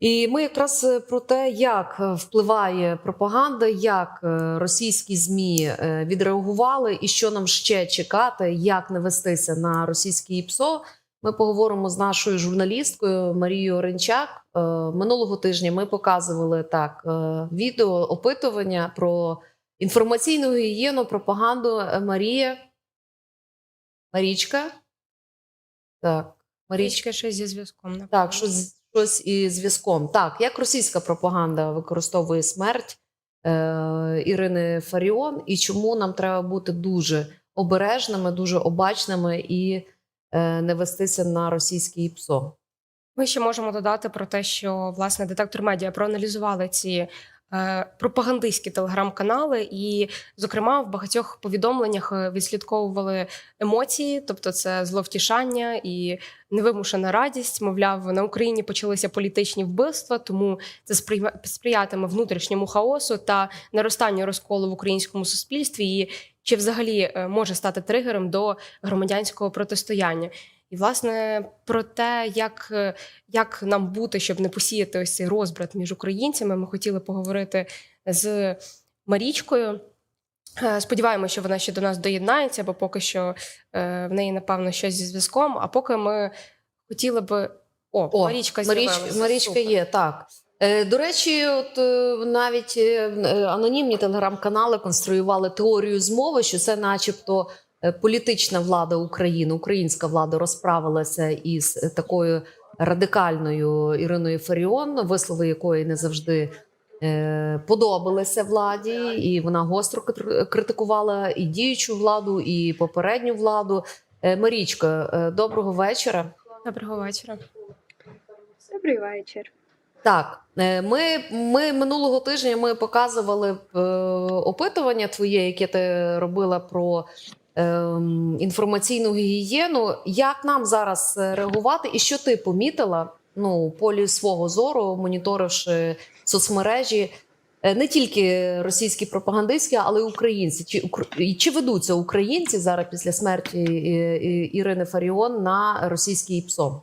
І ми якраз е, про те, як е, впливає пропаганда, як е, російські змі відреагували, і що нам ще чекати, як не вестися на російське ІПСО. Ми поговоримо з нашою журналісткою Марією Оренчак. Е, Минулого тижня ми показували так відео опитування про інформаційну гігієну, пропаганду. Марія. Марічка. Так, Марічка. Річка щось зі зв'язком. Так, щось, щось із зв'язком. Так, як російська пропаганда використовує смерть е, Ірини Фаріон, і чому нам треба бути дуже обережними, дуже обачними і е, не вестися на російський ПСО? Ми ще можемо додати про те, що власне детектор медіа проаналізували ці пропагандистські телеграм-канали, і, зокрема, в багатьох повідомленнях е, відслідковували емоції, тобто це зловтішання і невимушена радість. Мовляв, на Україні почалися політичні вбивства, тому це сприя- сприятиме внутрішньому хаосу та наростанню розколу в українському суспільстві. І чи взагалі е, може стати тригером до громадянського протистояння? І власне про те, як, е, як нам бути, щоб не посіяти ось цей розбрат між українцями, ми хотіли поговорити з Марічкою. Е, Сподіваємося, що вона ще до нас доєднається, бо поки що е, в неї, напевно, щось зі зв'язком. А поки ми хотіли би. О, О, Марічка Маріч. Марічка є, так. До речі, от навіть анонімні телеграм-канали конструювали теорію змови, що це, начебто, політична влада України, українська влада розправилася із е, такою радикальною Іриною Фаріон, вислови якої не завжди е, подобалися владі, і вона гостро критикувала і діючу владу, і попередню владу. Е, Марічка, е, доброго вечора. Доброго вечора. Добрий вечір. Так, е, ми, ми минулого тижня ми показували е, опитування твоє, яке ти робила про інформаційну гігієну. Як нам зараз е, реагувати, і що ти помітила ну, у полі свого зору, моніторивши соцмережі, е, не тільки російські пропагандистські, але й українці? Чи, чи ведуться українці зараз після смерті е, Ірини Фаріон на російський ПСО?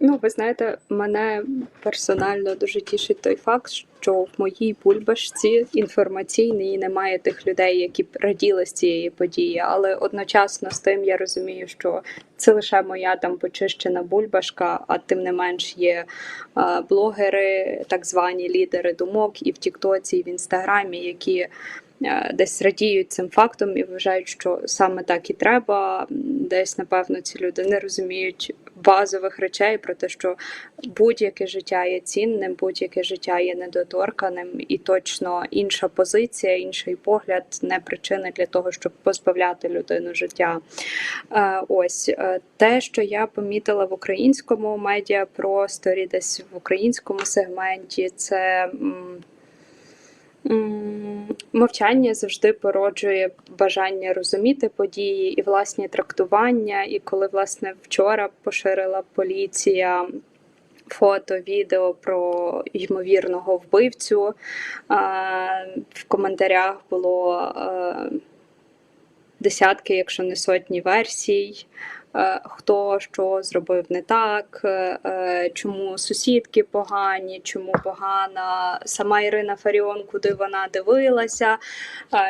Ну, ви знаєте, мене персонально дуже тішить той факт, що в моїй бульбашці інформаційній немає тих людей, які б раділи з цієї події. Але одночасно з тим я розумію, що це лише моя там почищена бульбашка, а тим не менш є блогери, так звані лідери думок і в Тіктоці, і в Інстаграмі, які. е, Десь радіють цим фактом і вважають, що саме так і треба. Десь, напевно, ці люди не розуміють базових речей про те, що будь-яке життя є цінним, будь-яке життя є недоторканим, і точно інша позиція, інший погляд не причина для того, щоб позбавляти людину життя. Е, Ось е, те, що я помітила в українському медіапросторі, десь в українському сегменті, це. Мовчання завжди породжує бажання розуміти події і власні трактування. І коли власне вчора поширила поліція фото, відео про ймовірного вбивцю, в коментарях було е, десятки, якщо не сотні версій. Е, Хто що зробив не так, е, е, чому сусідки погані, чому погана сама Ірина Фаріон, куди вона дивилася,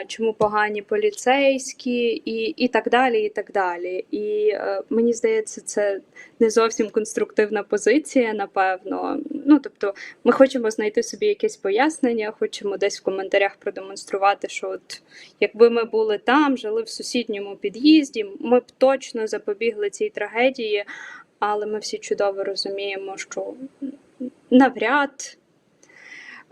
чому погані поліцейські, і, і так далі. І так далі. І мені здається, це не зовсім конструктивна позиція, напевно. Ну тобто, ми хочемо знайти собі якесь пояснення, хочемо десь в коментарях продемонструвати, що от якби ми були там, жили в сусідньому під'їзді, ми б точно запобігли цій трагедії, але ми всі чудово розуміємо, що навряд.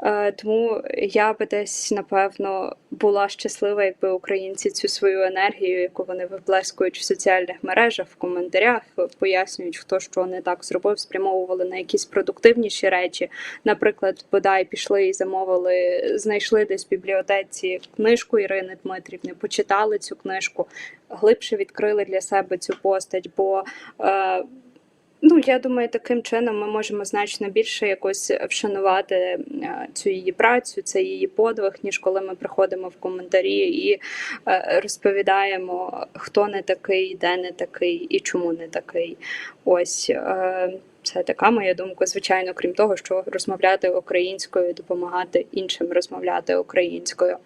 Е, Тому я би десь напевно була щаслива, якби українці цю свою енергію, яку вони виплескують в соціальних мережах, в коментарях, пояснюють, хто що не так зробив, спрямовували на якісь продуктивніші речі. Наприклад, бодай пішли і замовили, знайшли десь в бібліотеці книжку Ірини Дмитрівни, почитали цю книжку, глибше відкрили для себе цю постать. бо е, Ну, я думаю, таким чином ми можемо значно більше якось вшанувати е, цю її працю, це її подвиг, ніж коли ми приходимо в коментарі і е, розповідаємо, хто не такий, де не такий і чому не такий. Ось. Це така моя думка. Звичайно, крім того, що розмовляти українською, допомагати іншим розмовляти українською.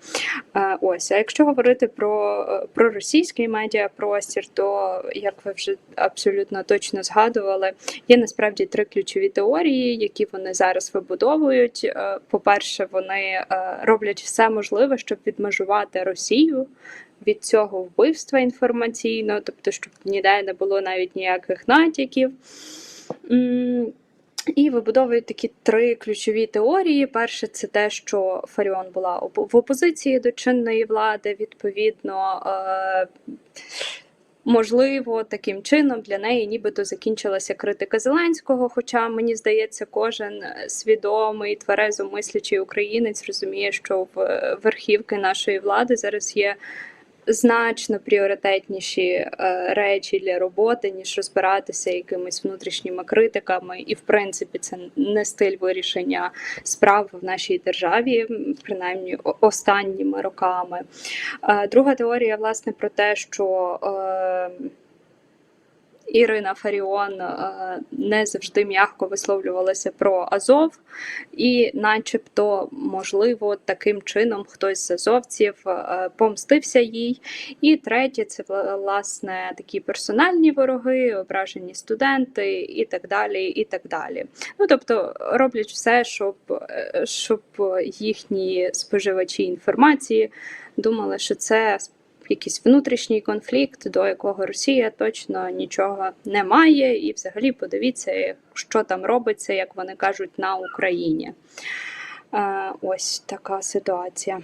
Е, Ось, а якщо говорити про, е, про російський медіапростір, то як ви вже абсолютно точно згадували, є насправді три ключові теорії, які вони зараз вибудовують. Е, По-перше, вони роблять все можливе, щоб відмежувати Росію від цього вбивства інформаційного, тобто, щоб ніде не було навіть ніяких натяків. І вибудовують такі три ключові теорії. Перше, це те, що Фаріон була в опозиції до чинної влади. Відповідно, е, можливо, таким чином для неї нібито закінчилася критика Зеленського. Хоча мені здається, кожен свідомий, тверезо мислячий українець розуміє, що в верхівки нашої влади зараз є значно пріоритетніші е, речі для роботи, ніж розбиратися якимись внутрішніми критиками, і в принципі це не стиль вирішення справ в нашій державі, принаймні останніми роками. Е, Друга теорія, власне, про те, що е, Ірина Фаріон е, не завжди м'яко висловлювалася про Азов, і, начебто, можливо, таким чином хтось з азовців е, помстився їй. І третє, це власне такі персональні вороги, ображені студенти і так далі. і так далі. Ну тобто роблять все, щоб, е, щоб їхні споживачі інформації думали, що це якийсь внутрішній конфлікт, до якого Росія точно нічого не має, і взагалі подивіться, що там робиться, як вони кажуть, на Україні. Е, ось така ситуація.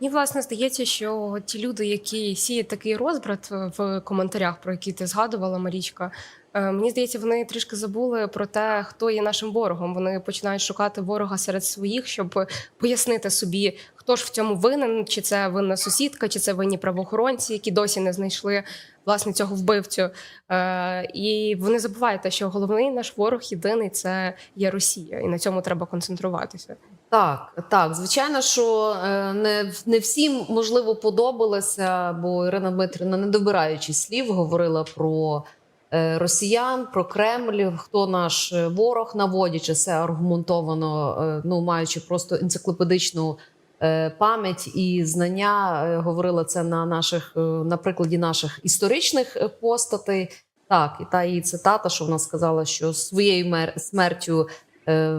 Мені власне здається, що ті люди, які сіють такий розбрат в коментарях, про які ти згадувала, Марічка. Е, Мені здається, вони трішки забули про те, хто є нашим ворогом. Вони починають шукати ворога серед своїх, щоб пояснити собі, хто ж в цьому винен, чи це винна сусідка, чи це винні правоохоронці, які досі не знайшли власне цього вбивцю. Е, І вони забувають що головний наш ворог єдиний це є Росія, і на цьому треба концентруватися. Так, так, звичайно, що е, не, не всім можливо подобалося, бо Ірина Дмитрівна, не добираючи слів, говорила про росіян, про Кремль, хто наш е, ворог, наводячи це аргументовано, е, ну маючи просто енциклопедичну е, пам'ять і знання, е, говорила це на наших е, на прикладі наших історичних е, постатей. Так, і та її цитата, що вона сказала, що своєю мер- смертю е,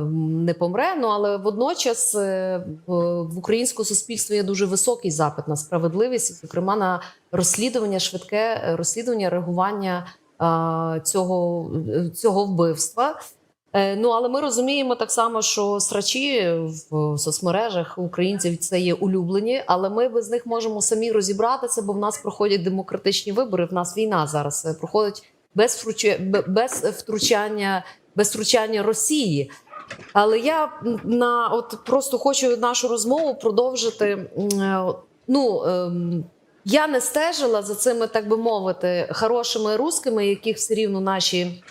не помре. Ну але водночас е, в українському суспільстві є дуже високий запит на справедливість, зокрема на розслідування, швидке е, розслідування, реагування е, цього, цього вбивства. Е, Ну але ми розуміємо так само, що срачі в соцмережах українців це є улюблені, але ми без них можемо самі розібратися, бо в нас проходять демократичні вибори. В нас війна зараз е, проходить без без втручання, без втручання Росії. Але я на от просто хочу нашу розмову продовжити. е, Ну ем, я не стежила за цими, так би мовити, хорошими рускими, яких все рівно наші,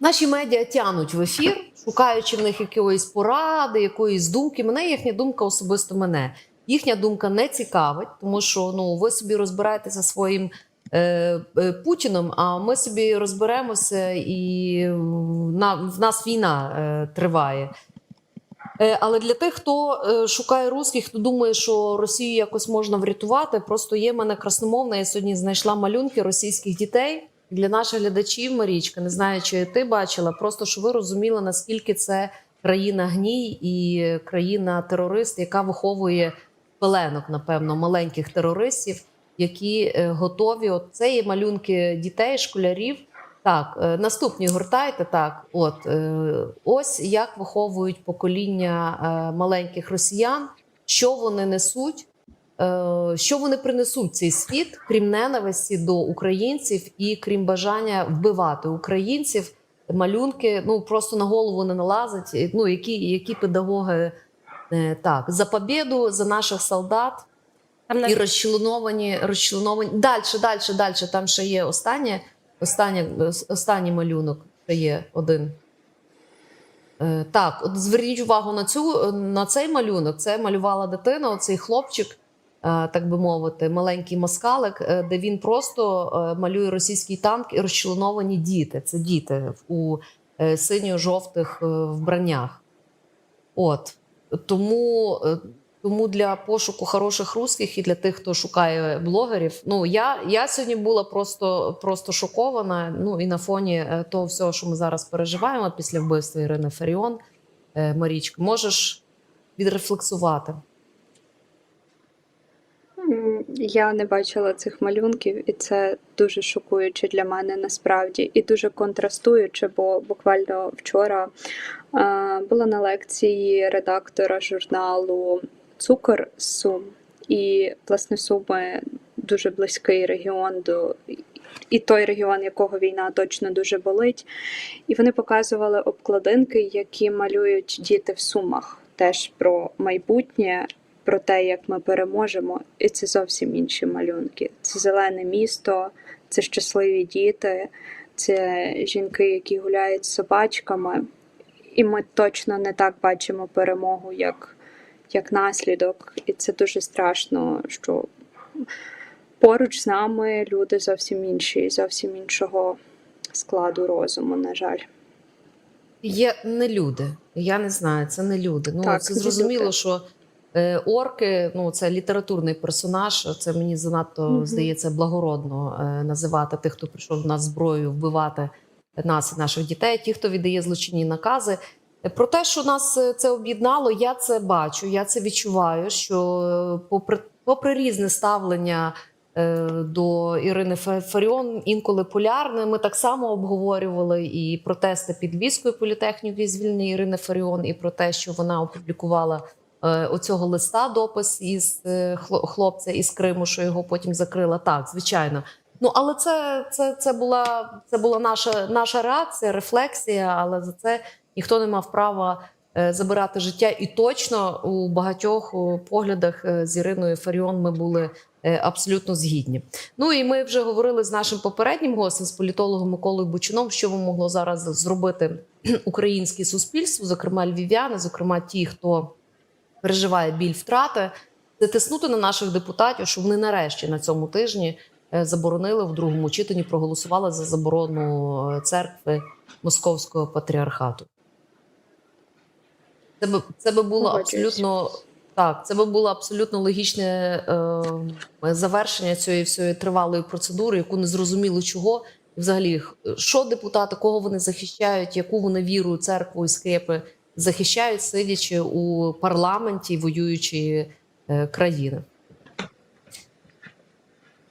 наші медіа тянуть в ефір, шукаючи в них якоїсь поради, якоїсь думки. Мене їхня думка особисто мене. Їхня думка не цікавить, тому що ну ви собі розбираєтеся своїм е, е, Путіном, а ми собі розберемося, і на, в нас війна е, триває. Е, Але для тих, хто е, шукає русських, хто думає, що Росію якось можна врятувати, просто є в мене красномовна. Я сьогодні знайшла малюнки російських дітей для наших глядачів. Марічка, не знаю, чи ти бачила, просто щоб ви розуміли, наскільки це країна гній і країна терорист, яка виховує пеленок, напевно, маленьких терористів, які е, готові. От це є малюнки дітей, школярів. Так, е, наступні гортайте. Так, от е, ось як виховують покоління е, маленьких росіян, що вони несуть, що вони принесуть цей світ, крім ненависті до українців і крім бажання вбивати українців. Малюнки ну просто на голову не налазить. Ну які, які педагоги так за побіду, за наших солдат Там і розчленовані, розчленовані. Далі, далі, далі. Там ще є останнє, останнє, останній малюнок. Ще є один. Е, Так, от зверніть увагу на цю на цей малюнок. Це малювала дитина, оцей хлопчик. Е, так би мовити, маленький москалик, е, де він просто малює російський танк і розчленовані діти. Це діти у синьо-жовтих вбраннях. От тому, тому для пошуку хороших русських і для тих, хто шукає блогерів. Ну я, я сьогодні була просто, просто шокована. Ну і на фоні е, того всього, що ми зараз переживаємо після вбивства Ірини Фаріон. Е, Марічка, можеш відрефлексувати. Я не бачила цих малюнків, і це дуже шокуюче для мене насправді, і дуже контрастуюче, бо буквально вчора е, була на лекції редактора журналу Цукор Сум. І, власне, Суми дуже близький регіон до і той регіон, якого війна точно дуже болить. І вони показували обкладинки, які малюють діти в Сумах, теж про майбутнє про те, як ми переможемо, і це зовсім інші малюнки. Це зелене місто, це щасливі діти, це жінки, які гуляють з собачками. І ми точно не так бачимо перемогу, як, як наслідок. І це дуже страшно, що поруч з нами люди зовсім інші, зовсім іншого складу розуму, на жаль. Є не люди. Я не знаю, це не люди. Ну Так, це зрозуміло, люди. що е, орки ну це літературний персонаж. Це мені занадто Мгм. здається благородно е, називати тих, хто прийшов на зброю вбивати нас і наших дітей, ті, хто віддає злочинні накази. Про те, що нас е, це об'єднало, я це бачу, я це відчуваю. Що е, попри, попри різне ставлення е, до Ірини Фаріон, інколи полярне, ми так само обговорювали і протести під Львівською політехнікою звільнення Ірини Фаріон, і про те, що вона опублікувала оцього листа, допис із хлопця із Криму, що його потім закрила. Так, звичайно. Ну, але це, це, це була це була наша, наша реакція, рефлексія, але за це ніхто не мав права е, забирати життя. І точно у багатьох поглядах е, з Іриною Фаріон ми були е, абсолютно згідні. Ну і ми вже говорили з нашим попереднім гостем, з політологом Миколою Бучином, що могло зараз зробити українське суспільство, зокрема львів'яни, зокрема ті, хто переживає біль втрати, затиснути на наших депутатів, щоб вони нарешті на цьому тижні заборонили в другому читанні, проголосували за заборону церкви Московського патріархату. Це би це би було абсолютно так. Це би було абсолютно логічне е, завершення цієї всієї тривалої процедури, яку не зрозуміло чого. Взагалі, що депутати, кого вони захищають, яку вони віру, церкву і скрепи захищають, сидячи у парламенті воюючої е, країни.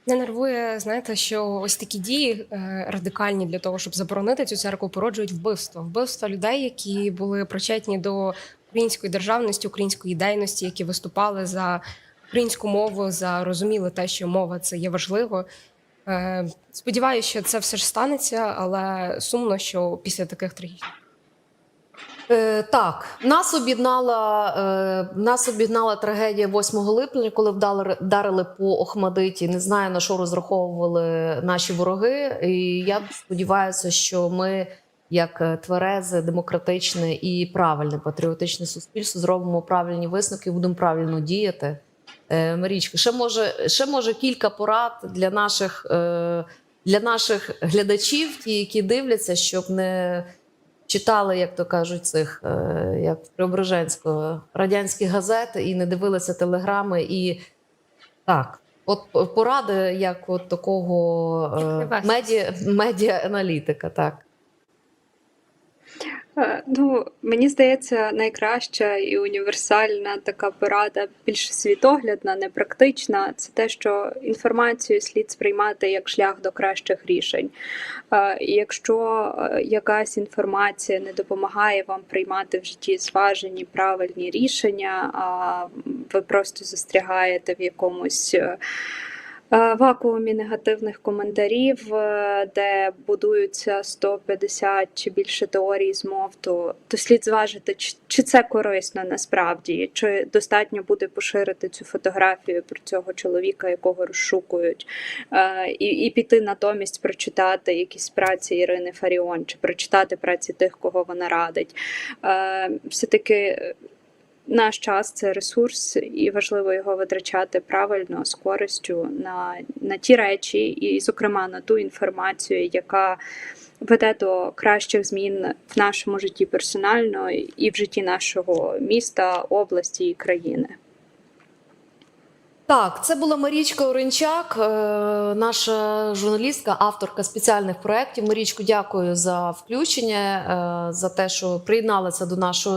Не нервує, знаєте, що ось такі дії е, радикальні для того, щоб заборонити цю церкву, породжують вбивство. Вбивство людей, які були причетні до української державності, української ідейності, які виступали за українську мову, за розуміли те, що мова це є важливо. Е, Сподіваюся, що це все ж станеться, але сумно, що після таких трагічних. Е, так, нас об'єднала е, нас об'єднала трагедія 8 липня, коли вдали, вдарили по Охмадиті. Не знаю на що розраховували наші вороги. І я сподіваюся, що ми, як е, тверезе, демократичне і правильне патріотичне суспільство, зробимо правильні висновки, будемо правильно діяти. Е, Марічка, ще може, ще може кілька порад для наших, е, для наших глядачів, ті, які дивляться, щоб не читали, як то кажуть, цих як Преображенського радянські газети і не дивилися телеграми. І так, от поради, як от такого вести. медіа, медіа-аналітика, так. Е, Ну, мені здається, найкраща і універсальна така порада, більш світоглядна, не практична, це те, що інформацію слід сприймати як шлях до кращих рішень. Е, якщо е, якась інформація не допомагає вам приймати в житті зважені правильні рішення, а ви просто застрягаєте в якомусь. Е, Вакуумі негативних коментарів, е, де будуються 150 чи більше теорій змов, то, то слід зважити, чи, це корисно насправді, чи достатньо буде поширити цю фотографію про цього чоловіка, якого розшукують, е, і, і піти натомість прочитати якісь праці Ірини Фаріон, чи прочитати праці тих, кого вона радить. Е, Все-таки наш час це ресурс, і важливо його витрачати правильно з користю на, на ті речі, і, зокрема, на ту інформацію, яка веде до кращих змін в нашому житті персонально і в житті нашого міста, області і країни. Так, це була Марічка Оренчак, е, наша журналістка, авторка спеціальних проєктів. Марічку, дякую за включення, е, за те, що приєдналася до нашої